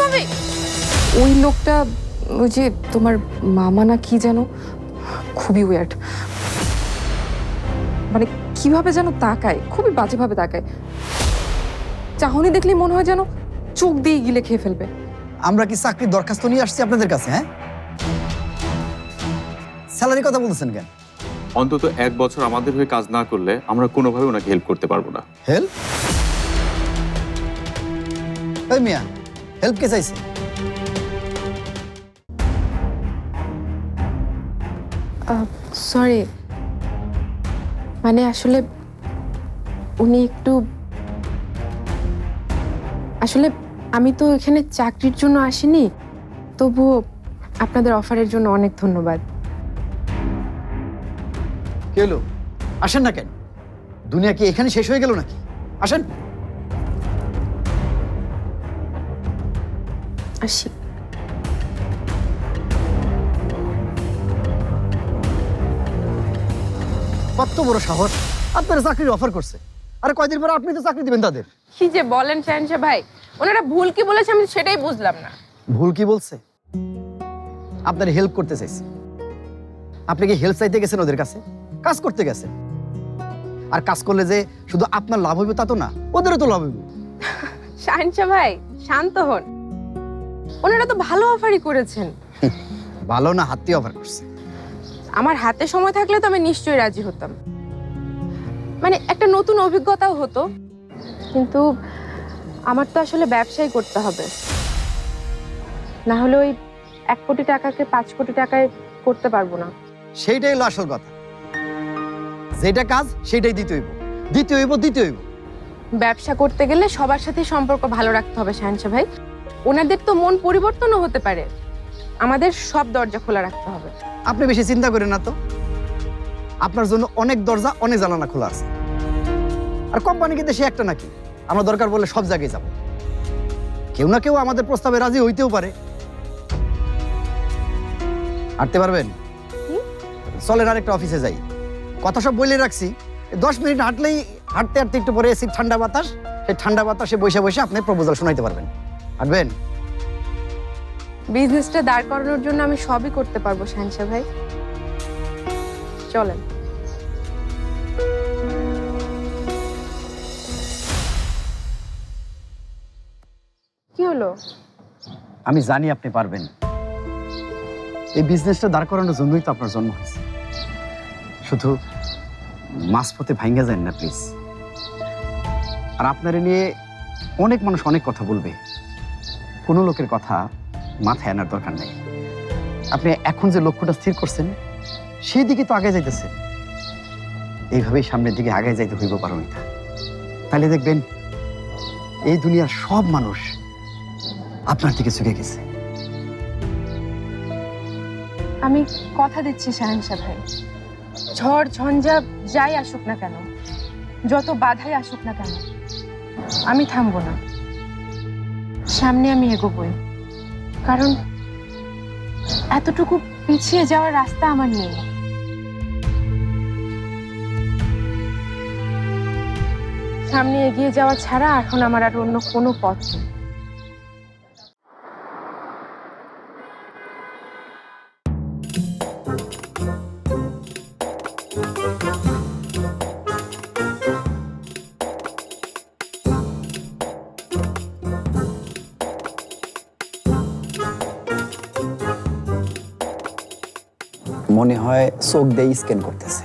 ভাবি ওই লোকটা ওই যে তোমার মামা না কি যেন? খুবই ওয়ার্ড মানে কীভাবে যেন তাকায় খুবই বাজেভাবে তাকায়। চাহনি দেখলেই মনে হয় যেন চোখ দিয়ে গিলে খেয়ে ফেলবে। আমরা কি চাকরির দরখাস্ত নিয়ে আসছি আপনাদের কাছে হ্যাঁ? স্যালারি কথা বলতেছেন কেন? অন্তত এক বছর আমাদের হয়ে কাজ না করলে আমরা কোনোভাবে ওনাকে হেল্প করতে পারব না। হেল্প মিয়া হেল্প কে চাইছে? সরি মানে আসলে উনি একটু আসলে আমি তো এখানে চাকরির জন্য আসিনি তবুও আপনাদের অফারের জন্য অনেক ধন্যবাদ। কে হলো? আসেন না কেন? দুনিয়া কি এখানে শেষ হয়ে গেল নাকি? আসেন। আসি। কত বড় সাহস। আপনারা চাকরির অফার করছে। আরে কয়দিন পর আপনি তো চাকরি দিবেন তাদের। কি যে বলেন শাহিনশা ভাই ওনারা ভুল কি বলেছে আমি সেটাই বুঝলাম না। ভুল কি বলছে? আপনার হেল্প করতে চাইছে। আপনি কি হেল্প চাইতে গেছেন ওদের কাছে? কাজ করতে গেছেন। আর কাজ করলে যে শুধু আপনার লাভ হইবে তা তো না ওদেরও তো লাভ হইবে। শাহিনশা ভাই শান্ত হন। ওনারা তো ভালো অফারই করেছেন। ভালো না হাতি অফার করছে? আমার হাতে সময় থাকলে তো আমি নিশ্চয়ই রাজি হতাম। মানে একটা নতুন অভিজ্ঞতাও হতো কিন্তু আমার তো আসলে ব্যবসাই করতে হবে। না হলে ওই এক কোটি টাকাকে পাঁচ কোটি টাকায় করতে পারব না। সেইটাই হলো আসল কথা। যেটা কাজ সেটাই দিতে হইব। দিতে হইব দিতে হইব। ব্যবসা করতে গেলে সবার সাথে সম্পর্ক ভালো রাখতে হবে শাহিনশা ভাই। ওনাদের তো মন পরিবর্তনও হতে পারে। আমাদের সব দরজা খোলা রাখতে হবে। আপনি বেশি চিন্তা করেন না তো। আপনার জন্য অনেক দরজা অনেক জানালা খোলা আছে। আর কোম্পানি কিন্তু সে একটা নাকি? আমরা দরকার বললে সব জায়গায় যাব। কেউ না কেউ আমাদের প্রস্তাবে রাজি হইতেও পারে। হাঁটতে পারবেন? চলেন আরেকটা অফিসে যাই। কথা সব বলে রাখছি। দশ মিনিট হাঁটলেই হাঁটতে হাঁটতে একটু পরে এসি ঠান্ডা বাতাস সেই ঠান্ডা বাতাসে বসে বসে আপনি প্রপোজাল শোনাইতে পারবেন। হাঁটবেন বিজনেসটা দাঁড় করানোর জন্য আমি সবই করতে পারব শাহিনশা ভাই। চলেন। কি হলো? আমি জানি আপনি পারবেন। এই বিজনেসটা দাঁড় করানোর জন্যই তো আপনার জন্ম হয়েছে। শুধু মাঝপথে ভাঙ্গা যান না প্লিজ আর আপনারে নিয়ে অনেক মানুষ অনেক কথা বলবে। কোনো লোকের কথা মাথায় আনার দরকার নেই। আপনি এখন যে লক্ষ্যটা স্থির করছেন, সেই দিকে তো আগে যাইতেছে। এইভাবেই সামনের দিকে আগে যাইতে হইব পারমিতা। তাহলে দেখবেন, এই দুনিয়ার সব মানুষ আপনার দিকে চুকে গেছে। আমি কথা দিচ্ছি শাহেনশা ভাই ঝড়, ঝঞ্ঝা যাই আসুক না কেন, যত বাধাই আসুক না কেন, আমি থামবো না। সামনে আমি এগোবই। কারণ এতটুকু পিছিয়ে যাওয়ার রাস্তা আমার নেই। সামনে এগিয়ে যাওয়া ছাড়া এখন আমার আর অন্য কোনো পথ নেই। মনে হয় চোখ দিয়ে স্ক্যান করতেছে।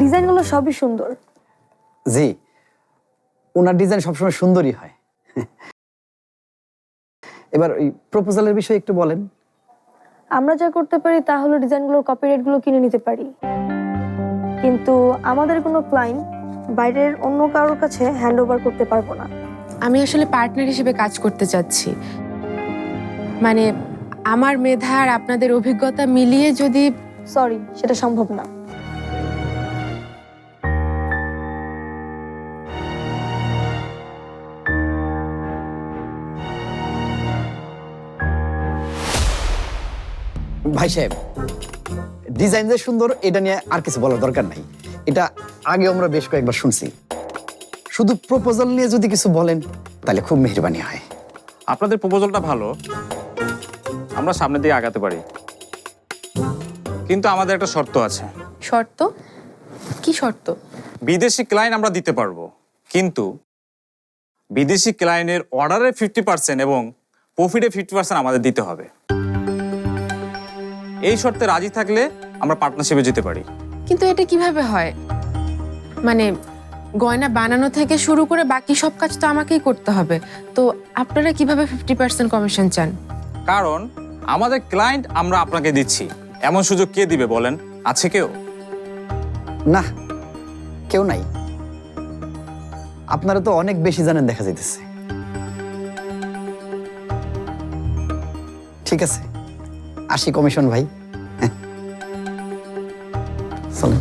ডিজাইনগুলো সবই সুন্দর। জি ওনার ডিজাইন সবসময় সুন্দরই হয়। এবার ওই প্রপোজালের বিষয়ে একটু বলেন। আমরা যা করতে পারি তা হলো ডিজাইনগুলোর কপিরাইটগুলো কিনে নিতে পারি। কিন্তু আমাদের কোনো ক্লায়েন্ট বাইরের অন্য কারোর কাছে হ্যান্ড ওভার করতে পারব না। আমি আসলে পার্টনার হিসেবে কাজ করতে চাচ্ছি। মানে আমার মেধা আর আপনাদের অভিজ্ঞতা মিলিয়ে যদি সরি সেটা সম্ভব না। ভাই সাহেব ডিজাইন যে সুন্দর এটা নিয়ে আর কিছু বলার দরকার নাই। এটা আগে আমরা বেশ কয়েকবার শুনছি। শুধু প্রপোজাল নিয়ে যদি কিছু বলেন তাহলে খুব মেহরবানি হয়। আপনাদের প্রপোজালটা ভালো। আমরা সামনের দিকে আগাতে পারি। কিন্তু আমাদের একটা শর্ত আছে। শর্ত? কি শর্ত? বিদেশি ক্লায়েন্ট আমরা দিতে পারব। কিন্তু বিদেশি ক্লায়েন্টের অর্ডারে ফিফটি পার্সেন্ট এবং প্রফিটে ফিফটি পার্সেন্ট আমাদের দিতে হবে। এই শর্তে রাজি থাকলে আমরা পার্টনারশিপে যেতে পারি। কিন্তু এটা কীভাবে হয়? মানে গয়না বানানো থেকে শুরু করে বাকি সব কাজ তো আমাকেই করতে হবে। তো আপনারা কীভাবে ফিফটি পার্সেন্ট কমিশন চান? কারণ আমাদের ক্লায়েন্ট আমরা আপনাকে দিচ্ছি। এমন সুযোগ কে দিবে বলেন? আছে কেউ? না কেউ নাই। আপনারা তো অনেক বেশি জানেন দেখা যাইতেছে। ঠিক আছে আসি কমিশন ভাই। চলেন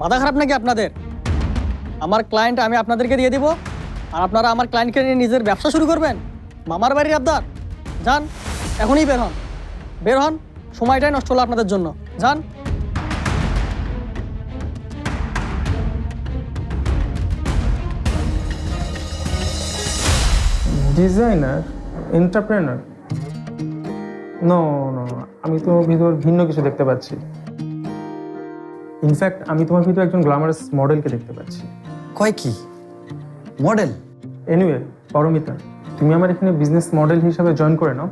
মাথা খারাপ নাকি আপনাদের? আমার ক্লায়েন্ট আমি আপনাদেরকে দিয়ে দিব, আর আপনারা আমার ক্লায়েন্টকে নিয়ে নিজের ব্যবসা শুরু করবেন? মামার বাড়ির আবদার। যান, এখনই বের হন। বের হন, সময়টাই নষ্ট হলো আপনাদের জন্য। যান। ডিজাইনার এন্টারপ্রেনার নো নো আমি তো ভিতর ভিন্ন কিছু দেখতে পাচ্ছি। ইনফ্যাক্ট আমি তোমার ভিতর একজন গ্ল্যামারাস মডেলকে দেখতে পাচ্ছি। কয় কি? মডেল? এনিওয়ে পরমিতা তুমি আমার এখানে বিজনেস মডেল হিসাবে জয়েন করে নাও।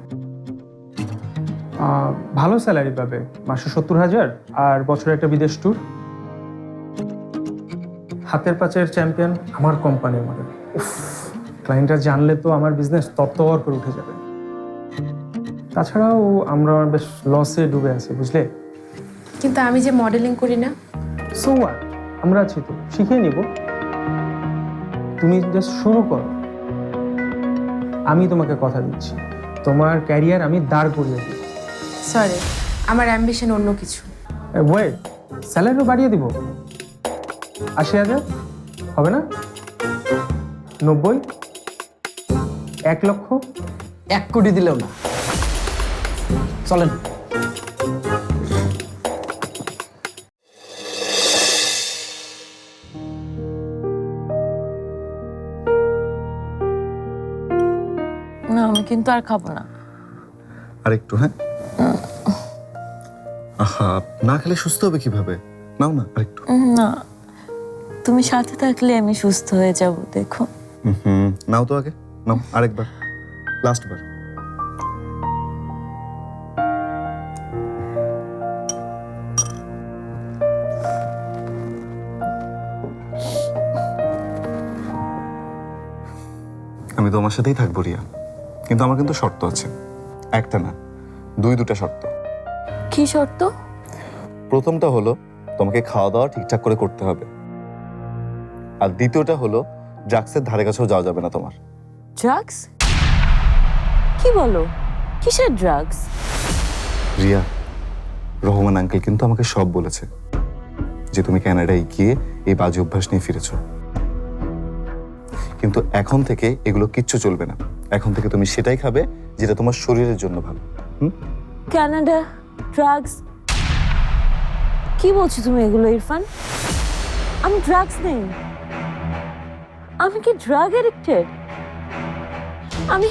ভালো স্যালারি পাবে মাসে সত্তর হাজার আর বছরে একটা বিদেশ ট্যুর হাতের পাচের চ্যাম্পিয়ন আমার কোম্পানির মডেল ক্লায়েন্টরা জানলে তো আমার বিজনেস তত্ত্বর করে উঠে যাবে। তাছাড়াও আমরা বেশ লসে ডুবে আছি বুঝলে? কিন্তু আমি যে মডেলিং করি না। সো আমরা আছি তো শিখিয়ে নিব। তুমি জাস্ট শুরু করো। আমি তোমাকে কথা দিচ্ছি। তোমার ক্যারিয়ার আমি দাঁড় করিয়ে দিই সরি আমার অ্যাম্বিশন অন্য কিছু। ওয়েট স্যালারিও বাড়িয়ে দিব? আশি হাজার? হবে না? নব্বই? এক লক্ষ? এক কোটি দিলেও না। চলেন। না আমি কিন্তু আর খাব না। আর একটু হ্যাঁ? আহা না খেলে সুস্থ হবে কীভাবে? নাও না আরেকটু উম, না। তুমি সাথে থাকলে আমি সুস্থ হয়ে যাব দেখো। হুম নাও তো আগে। নাও আরেকবার। লাস্ট তোমার সাথেই থাকব রিয়া। কিন্তু আমার কিন্তু শর্ত আছে। একটা না দুই দুটা শর্ত। কি শর্ত? প্রথমটা হলো তোমাকে খাওয়া দাওয়া ঠিকঠাক করে করতে হবে। আর দ্বিতীয়টা হলো ড্রাগসের ধারে কাছেও যাওয়া যাবে না তোমার। ড্রাগস কি বলো? কিসের ড্রাগস রিয়া রহমান আঙ্কেল কিন্তু আমাকে সব বলেছে যে তুমি ক্যানাডায় গিয়ে এই বাজে অভ্যাস নিয়ে ফিরেছো। কিন্তু এখন থেকে এগুলো কিচ্ছু চলবে না। এখন থেকে তুমি সেটাই খাবে যেটা তোমার শরীরের জন্য ভালো। হুম? ড্রাগস। কি বলছো তুমি এগুলো, ইরফান? আমি ড্রাগস নেই। আমি কি ড্রাগ এডিক্টেড আমি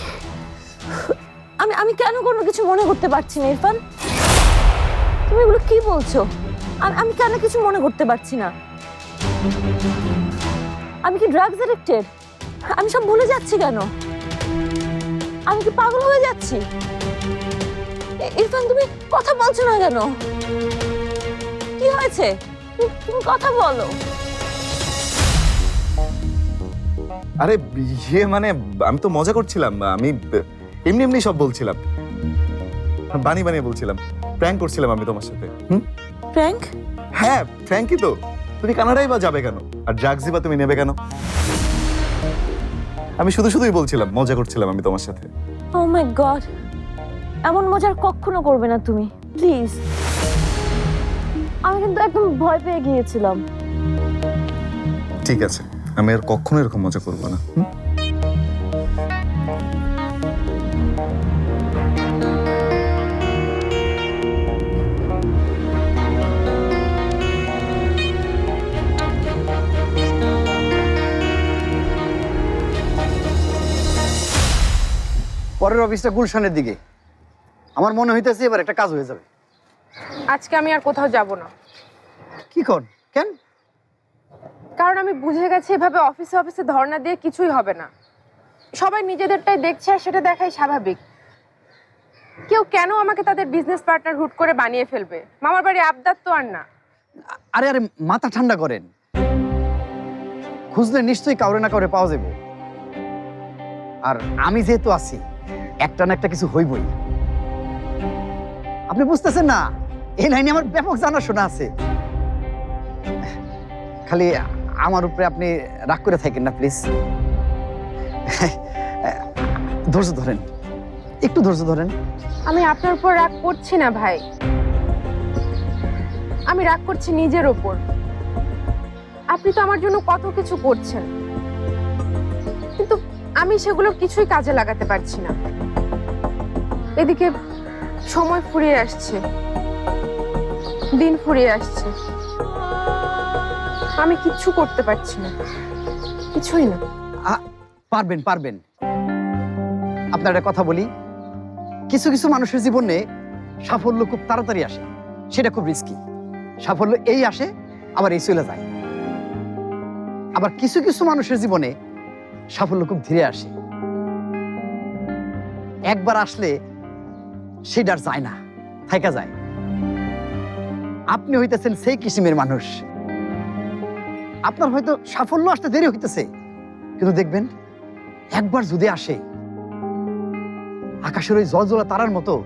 আমি আমি কেন কোনো কিছু মনে করতে পারছি না, ইরফান? তুমি এগুলো কি বলছো? আমি কেন কিছু মনে করতে পারছি না? আমি কি ড্রাগস এডিক্টেড আমি সব ভুলে যাচ্ছি কেন? আমি কি পাগল হয়ে যাচ্ছি? ইরফান তুমি কথা বলছো না কেন? কি হয়েছে? তুমি কথা বলো। আরে ইয়ে মানে আমি তো মজা করছিলাম। আমি এমনি এমনি সব বলছিলাম। বানি বানিয়ে বলছিলাম। প্র্যাঙ্ক করছিলাম আমি তোমার সাথে। হুম? প্র্যাঙ্ক? হ্যাঁ ফ্র্যাঙ্কি তো। তুমি কানাডাই বা যাবে কেন? আর ড্রাগসই বা তুমি নেবে কেন? আমি শুধু শুধুই বলছিলাম মজা করছিলাম আমি তোমার সাথে। ও মাই গড এমন মজার কখনো করবে না তুমি প্লিজ আমি কিন্তু একদম ভয় পেয়ে গিয়েছিলাম। ঠিক আছে আমি আর কখনো এরকম মজা করব না হুম? পরের অফিসটা গুলশানের দিকে। আমার মনে হইতেছে এবার একটা কাজ হয়ে যাবে। আজকে আমি আর কোথাও যাব না। কি কর? কেন? কারণ আমি বুঝে গেছি এভাবে অফিসে অফিসে ধর্ণা দিয়ে কিছুই হবে না। সবাই নিজেদেরটাই দেখছে আর সেটা দেখাই স্বাভাবিক। কেউ কেন আমাকে তাদের বিজনেস পার্টনার হুট করে বানিয়ে ফেলবে? মামার বাড়ি আবদার তো আর না। আরে আরে মাথা ঠান্ডা করেন। খুঁজলে নিশ্চয়ই কাউরে না কাউরে পাওয়া যাবে। আর আমি যেহেতু আছি একটা না একটা কিছু হইবই। আপনি বুঝতেছেন না? এই লাইনে আমার ব্যাপক জানাশোনা আছে। খালি আমার উপরে আপনি রাগ করে থাকেন না, প্লিজ। ধৈর্য ধরেন। একটু ধৈর্য ধরেন। আমি আপনার উপর রাগ করছি না, ভাই। আমি রাগ করছি নিজের ওপর আপনি তো আমার জন্য কত কিছু করছেন। কিন্তু আমি সেগুলো কিছুই কাজে লাগাতে পারছি না। এদিকে সময় ফুরিয়ে আসছে। দিন ফুরিয়ে আসছে। আমি কিচ্ছু করতে পারছি না। কিছুই না। পারবেন পারবেন। আপনার একটা কথা বলি। কিছু কিছু মানুষের জীবনে সাফল্য খুব তাড়াতাড়ি আসে। সেটা খুব রিস্কি সাফল্য এই আসে, আবার এই চলে যায়। আবার কিছু কিছু মানুষের জীবনে সাফল্য খুব ধীরে আসে। একবার আসলে সেটা আর যায় না থাকা যায়। আপনি হইতেছেন সেই কিসিমের মানুষ। আপনার হয়তো সাফল্য আসতে দেরি হইতেছে কিন্তু দেখবেন একবার যদি আসে আকাশের ওই জলজলা তারার মতো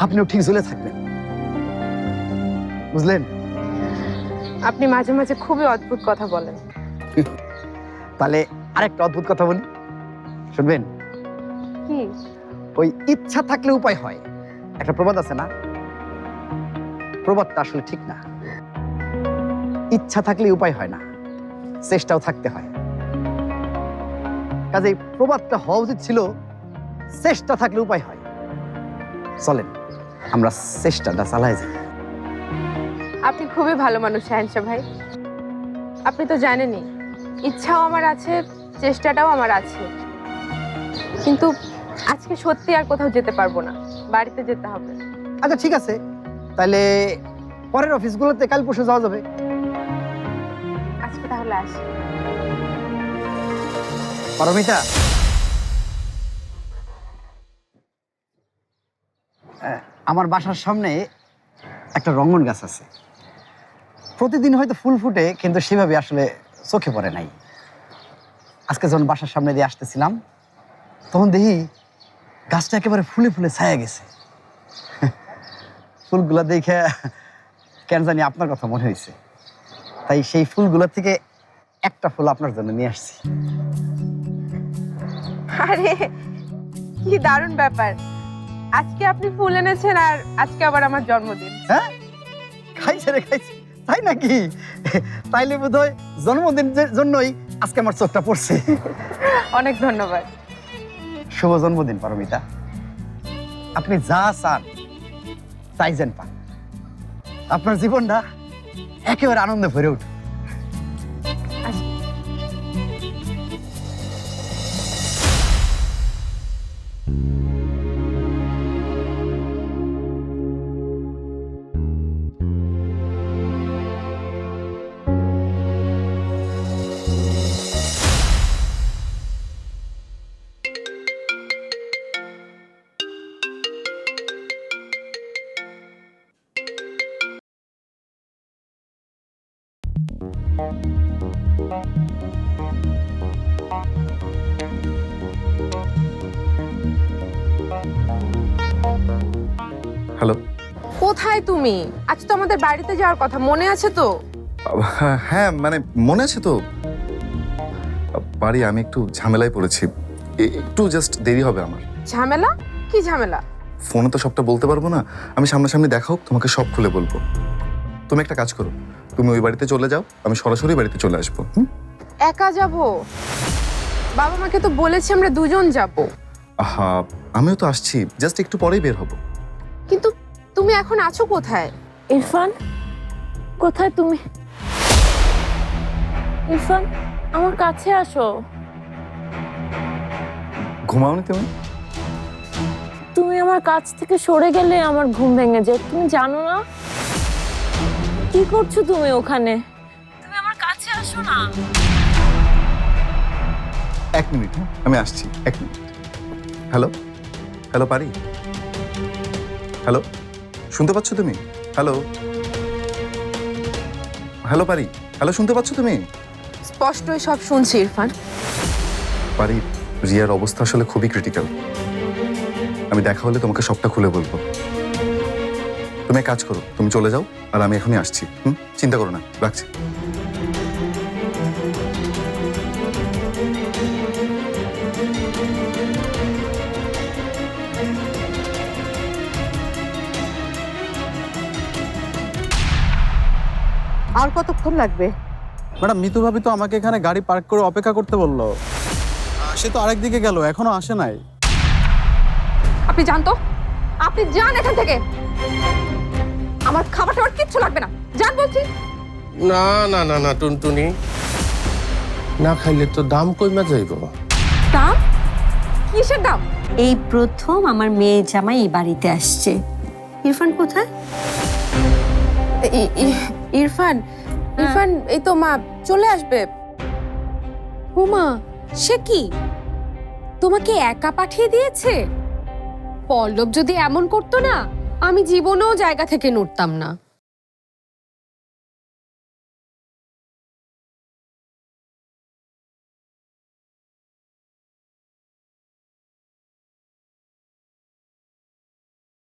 আপনিও ঠিক জ্বলে থাকবেন। বুঝলেন? আপনি মাঝে মাঝে খুবই অদ্ভুত কথা বলেন। তাহলে আরেকটা অদ্ভুত কথা বলি। শুনবেন? কি? ওই ইচ্ছা থাকলে উপায় হয়। একটা প্রবাদ আছে না? প্রবাদটা আসলে ঠিক না। ইচ্ছা থাকলে উপায় হয় না। চেষ্টাও থাকতে হয়। কাজে প্রবাদটা হওয়া উচিত ছিল, চেষ্টা থাকলে উপায় হয়। চলেন, আমরা চেষ্টাটা চালাই যাই। আপনি খুবই ভালো মানুষ হ্যান্সা ভাই। আপনি তো জানেনই, ইচ্ছাও আমার আছে, চেষ্টাটাও আমার আছে। কিন্তু আজকে সত্যি আর কোথাও যেতে পারব না। বাড়িতে যেতে হবে। আচ্ছা ঠিক আছে। তাহলে পরের অফিসগুলোতে কাল পরশু যাওয়া যাবে। আজকে তাহলে আসি। পারমিতা? আমার বাসার সামনে একটা রঙ্গন গাছ আছে। প্রতিদিন হয়তো ফুল ফুটে কিন্তু সেভাবে আসলে চোখে পড়ে নাই। আজকে যখন বাসার সামনে দিয়ে আসতেছিলাম তখন দেখি গাছটা একেবারে ফুলে ফুলে ছায়া গেছে। ফুলগুলা দেখে কেন জানি আপনার কথা মনে হয়েছে। তাই সেই ফুলগুলোর থেকে একটা ফুল আপনার জন্য নিয়ে আসছি। আরে কি দারুণ ব্যাপার। আজকে আপনি ফুল এনেছেন আর আজকে আবার আমার জন্মদিন। হ্যাঁ? খাইছে রে খাইছে। তাই নাকি? তাইলে বোধ হয় জন্মদিনের জন্যই আজকে আমার চোখটা পড়ছে। অনেক ধন্যবাদ। শুভ জন্মদিন পারমিতা। আপনি যা চান, তাই যেন পান। আপনার জীবনটা একেবারে আনন্দে ভরে উঠুক হ্যালো। কোথায় তুমি? আজ তো আমাদের বাড়িতে যাওয়ার কথা মনে আছে তো? হ্যাঁ মানে মনে আছে তো। বাড়ি আমি একটু ঝামেলায় পড়েছি। একটু জাস্ট দেরি হবে আমার। ঝামেলা? কি ঝামেলা? ফোনে তো সবটা বলতে পারব না। আমি সামনাসামনি দেখা হোক তোমাকে সব খুলে বলব। তুমি একটা কাজ করো। তুমি ওই বাড়িতে চলে যাও আমি সরাসরি বাড়িতে চলে আসব হুম? একা যাব? বাবা মাকে তো বলেছি আমরা দুজন যাব। আহা আমিও তো আসছি জাস্ট একটু পরেই বের হব। কিন্তু তুমি এখন আছো কোথায়? ইরফান কোথায় তুমি? ইরফান আমার কাছে আসো। ঘুমাওনি তুমি? তুমি আমার কাছ থেকে সরে গেলে আমার ঘুম ভেঙে যায়। তুমি জানো না? কি করছ তুমি ওখানে? তুমি আমার কাছে আসো না। এক মিনিট হ্যাঁ আমি আসছি এক মিনিট। হ্যালো? হ্যালো পারি? হ্যালো? শুনতে পাচ্ছ তুমি? হ্যালো? হ্যালো পারি? হ্যালো শুনতে পাচ্ছ তুমি? স্পষ্টই সব শুনছি ইরফান। পারি রিয়ার অবস্থা আসলে খুবই ক্রিটিক্যাল আমি দেখা হলে তোমাকে সবটা খুলে বলব। তুমি এক কাজ করো তুমি চলে যাও আর আমি এখনই আসছি হুম? চিন্তা করো না রাখছি। আর কতক্ষণ লাগবে? ম্যাডাম মিতু ভাবি তো আমাকে এখানে গাড়ি পার্ক করে অপেক্ষা করতে বলল। সে তো আরেক দিকে গেল এখনও আসে নাই। আপনি যান তো। আপনি যান এখান থেকে। আমার খাবার টাবার কিচ্ছু লাগবে না। যান বলছি। না না না না টুনটুনি। না খাইলে তো দাম কইমা যাইব। দাম? কিসের দাম? এই প্রথম আমার মেয়ে জামাই এই বাড়িতে আসছে। ইরফান কোথায়? ইরফান ইরফান এই তো মা চলে আসবে। হুমা সে কি? তোমাকে একা পাঠিয়ে দিয়েছে? পল্লব যদি এমন করতো না আমি জীবনেও জায়গা থেকে নড়তাম না।